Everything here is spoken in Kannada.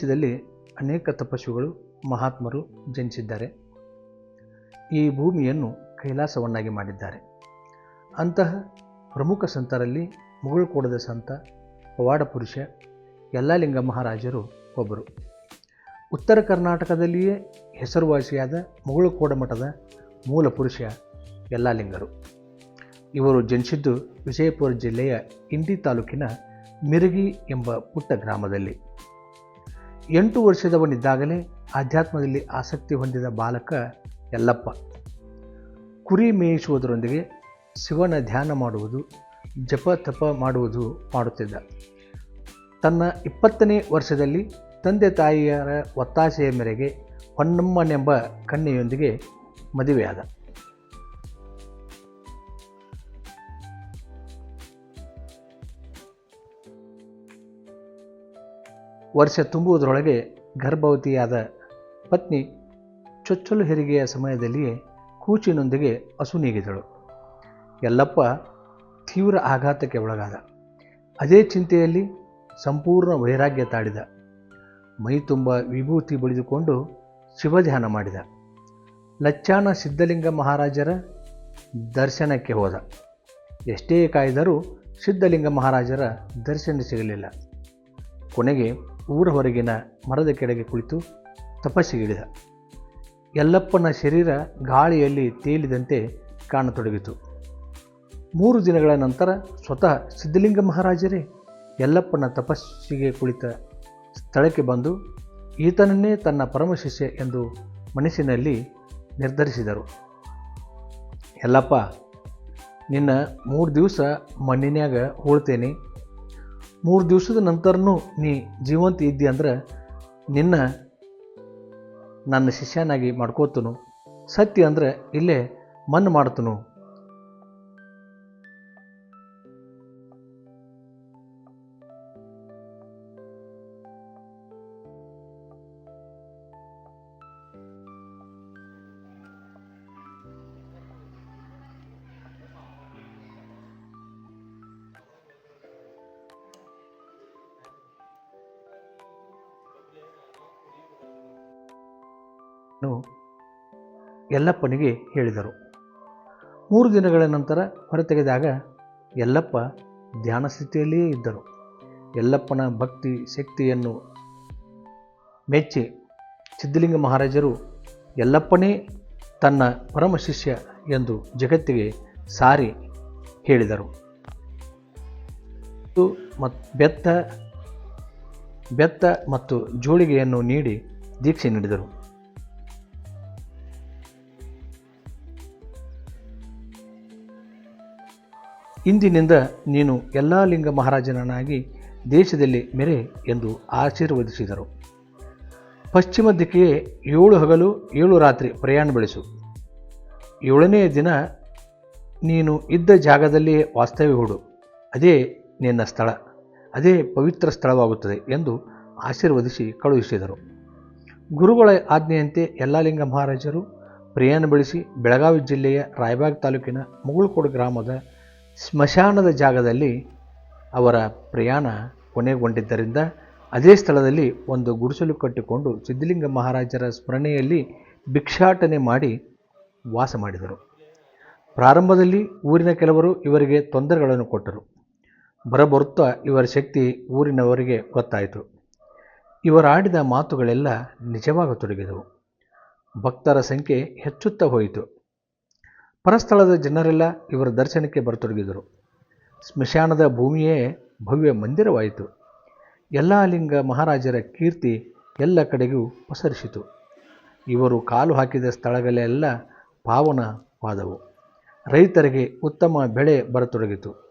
ದೇಶದಲ್ಲಿ ಅನೇಕ ತಪಸ್ವಿಗಳು ಮಹಾತ್ಮರು ಜನಿಸಿದ್ದಾರೆ. ಈ ಭೂಮಿಯನ್ನು ಕೈಲಾಸವನ್ನಾಗಿ ಮಾಡಿದ್ದಾರೆ. ಅಂತಹ ಪ್ರಮುಖ ಸಂತರಲ್ಲಿ ಮುಗುಳ್ಕೋಡದ ಸಂತ, ಪವಾಡ ಪುರುಷ, ಯಲ್ಲಾಲಿಂಗ ಮಹಾರಾಜರು ಒಬ್ಬರು. ಉತ್ತರ ಕರ್ನಾಟಕದಲ್ಲಿಯೇ ಹೆಸರುವಾಸಿಯಾದ ಮುಗುಳುಕೋಡ ಮಠದ ಮೂಲ ಪುರುಷ ಯಲ್ಲಾಲಿಂಗರು. ಇವರು ಜನಿಸಿದ್ದು ವಿಜಯಪುರ ಜಿಲ್ಲೆಯ ಇಂಡಿ ತಾಲೂಕಿನ ಮಿರಗಿ ಎಂಬ ಪುಟ್ಟ ಗ್ರಾಮದಲ್ಲಿ. ಎಂಟು ವರ್ಷದವನಿದ್ದಾಗಲೇ ಆಧ್ಯಾತ್ಮದಲ್ಲಿ ಆಸಕ್ತಿ ಹೊಂದಿದ ಬಾಲಕ ಯಲ್ಲಪ್ಪ. ಕುರಿ ಮೇಯಿಸುವುದರೊಂದಿಗೆ ಶಿವನ ಧ್ಯಾನ ಮಾಡುವುದು, ಜಪ ತಪ ಮಾಡುವುದು ಮಾಡುತ್ತಿದ್ದ. ತನ್ನ ಇಪ್ಪತ್ತನೇ ವರ್ಷದಲ್ಲಿ ತಂದೆ ತಾಯಿಯರ ಒತ್ತಾಸೆಯ ಮೇರೆಗೆ ಹೊನ್ನಮ್ಮನೆಂಬ ಕನ್ಯೆಯೊಂದಿಗೆ ಮದುವೆಯಾದ. ವರ್ಷ ತುಂಬುವುದರೊಳಗೆ ಗರ್ಭವತಿಯಾದ ಪತ್ನಿ ಚೊಚ್ಚಲು ಹೆರಿಗೆಯ ಸಮಯದಲ್ಲಿಯೇ ಕೂಚಿನೊಂದಿಗೆ ಅಸುನೀಗಿದಳು ಎಲ್ಲಪ್ಪ ತೀವ್ರ ಆಘಾತಕ್ಕೆ ಒಳಗಾದ. ಅದೇ ಚಿಂತೆಯಲ್ಲಿ ಸಂಪೂರ್ಣ ವೈರಾಗ್ಯ ತಾಡಿದ ಮೈ ತುಂಬ ವಿಭೂತಿ ಬಳಿದುಕೊಂಡು ಶಿವಧ್ಯಾನ ಮಾಡಿದ. ಲಚ್ಚಾನ ಸಿದ್ಧಲಿಂಗ ಮಹಾರಾಜರ ದರ್ಶನಕ್ಕೆ ಹೋದ. ಎಷ್ಟೇ ಕಾಯ್ದರೂ ಸಿದ್ಧಲಿಂಗ ಮಹಾರಾಜರ ದರ್ಶನ ಸಿಗಲಿಲ್ಲ. ಕೊನೆಗೆ ಊರ ಹೊರಗಿನ ಮರದ ಕೆಳಗೆ ಕುಳಿತು ತಪಸ್ಸಿಗಿಳಿದ. ಯಲ್ಲಪ್ಪನ ಶರೀರ ಗಾಳಿಯಲ್ಲಿ ತೇಲಿದಂತೆ ಕಾಣತೊಡಗಿತು. ಮೂರು ದಿನಗಳ ನಂತರ ಸ್ವತಃ ಸಿದ್ಧಲಿಂಗ ಮಹಾರಾಜರೇ, ಯಲ್ಲಪ್ಪನ ತಪಸ್ಸಿಗೆ ಕುಳಿತ ಸ್ಥಳಕ್ಕೆ ಬಂದು ಈತನನ್ನೇ ತನ್ನ ಪರಮಶಿಷ್ಯ ಎಂದು ಮನಸ್ಸಿನಲ್ಲಿ ನಿರ್ಧರಿಸಿದರು. ಯಲ್ಲಪ್ಪ, ನಿನ್ನ ಮೂರು ದಿವಸ ಮಣ್ಣಿನ್ಯಾಗ ಹೋಳ್ತೇನೆ. ಮೂರು ದಿವಸದ ನಂತರನೂ ನೀ ಜೀವಂತ ಇದ್ದಿ ಅಂದ್ರೆ ನಿನ್ನ ನನ್ನ ಶಿಷ್ಯನಾಗಿ ಮಾಡ್ಕೋತನು. ಸತ್ಯ ಅಂದರೆ ಇಲ್ಲೇ ಮಣ್ಣು ಮಾಡ್ತನು ಯಲ್ಲಪ್ಪನಿಗೆ ಹೇಳಿದರು. ಮೂರು ದಿನಗಳ ನಂತರ ಹೊರತೆಗೆದಾಗ ಯಲ್ಲಪ್ಪ ಧ್ಯಾನ ಸ್ಥಿತಿಯಲ್ಲಿಯೇ ಇದ್ದರು. ಯಲ್ಲಪ್ಪನ ಭಕ್ತಿ ಶಕ್ತಿಯನ್ನು ಮೆಚ್ಚಿ ಸಿದ್ಧಲಿಂಗ ಮಹಾರಾಜರು ಯಲ್ಲಪ್ಪನೇ ತನ್ನ ಪರಮ ಶಿಷ್ಯ ಎಂದು ಜಗತ್ತಿಗೆ ಸಾರಿ ಹೇಳಿದರು. ಮತ್ತು ಬೆತ್ತ ಬೆತ್ತ ಮತ್ತು ಜೋಳಿಗೆಯನ್ನು ನೀಡಿ ದೀಕ್ಷೆ ನೀಡಿದರು. ಇಂದಿನಿಂದ ನೀನು ಎಲ್ಲ ಲಿಂಗ ಮಹಾರಾಜನನ್ನಾಗಿ ದೇಶದಲ್ಲಿ ಮೆರೆ ಎಂದು ಆಶೀರ್ವದಿಸಿದರು. ಪಶ್ಚಿಮ ದಿಕ್ಕಿಗೆ ಏಳು ಹಗಲು, ಏಳು ರಾತ್ರಿ ಪ್ರಯಾಣ ಬೆಳೆಸು. ಏಳನೆಯ ದಿನ ನೀನು ಇದ್ದ ಜಾಗದಲ್ಲಿಯೇ ವಾಸ್ತವ್ಯ ಹೂಡು. ಅದೇ ನಿನ್ನ ಸ್ಥಳ, ಅದೇ ಪವಿತ್ರ ಸ್ಥಳವಾಗುತ್ತದೆ ಎಂದು ಆಶೀರ್ವದಿಸಿ ಕಳುಹಿಸಿದರು. ಗುರುಗಳ ಆಜ್ಞೆಯಂತೆ ಯಲ್ಲಾಲಿಂಗ ಮಹಾರಾಜರು ಪ್ರಯಾಣ ಬೆಳೆಸಿ ಬೆಳಗಾವಿ ಜಿಲ್ಲೆಯ ರಾಯಬಾಗ್ ತಾಲೂಕಿನ ಮುಗುಳ್ಕೋಡು ಗ್ರಾಮದ ಸ್ಮಶಾನದ ಜಾಗದಲ್ಲಿ ಅವರ ಪ್ರಯಾಣ ಕೊನೆಗೊಂಡಿದ್ದರಿಂದ ಅದೇ ಸ್ಥಳದಲ್ಲಿ ಒಂದು ಗುಡಿಸಲು ಕಟ್ಟಿಕೊಂಡು ಸಿದ್ಧಲಿಂಗ ಮಹಾರಾಜರ ಸ್ಮರಣೆಯಲ್ಲಿ ಭಿಕ್ಷಾಟನೆ ಮಾಡಿ ವಾಸ ಮಾಡಿದರು. ಪ್ರಾರಂಭದಲ್ಲಿ ಊರಿನ ಕೆಲವರು ಇವರಿಗೆ ತೊಂದರೆಗಳನ್ನು ಕೊಟ್ಟರು. ಬರಬರುತ್ತಾ ಇವರ ಶಕ್ತಿ ಊರಿನವರಿಗೆ ಗೊತ್ತಾಯಿತು. ಇವರಾಡಿದ ಮಾತುಗಳೆಲ್ಲ ನಿಜವಾಗತೊಡಗಿದವು ಭಕ್ತರ ಸಂಖ್ಯೆ ಹೆಚ್ಚುತ್ತಾ ಹೋಯಿತು. ಪರಸ್ಥಳದ ಜನರೆಲ್ಲ ಇವರ ದರ್ಶನಕ್ಕೆ ಬರತೊಡಗಿದರು. ಸ್ಮಶಾನದ ಭೂಮಿಯೇ ಭವ್ಯ ಮಂದಿರವಾಯಿತು. ಎಲ್ಲ ಲಿಂಗ ಮಹಾರಾಜರ ಕೀರ್ತಿ ಎಲ್ಲ ಕಡೆಗೂ ಪಸರಿಸಿತು. ಇವರು ಕಾಲು ಹಾಕಿದ ಸ್ಥಳಗಳೆಲ್ಲ ಪಾವನವಾದವು. ರೈತರಿಗೆ ಉತ್ತಮ ಬೆಳೆ ಬರತೊಡಗಿತು.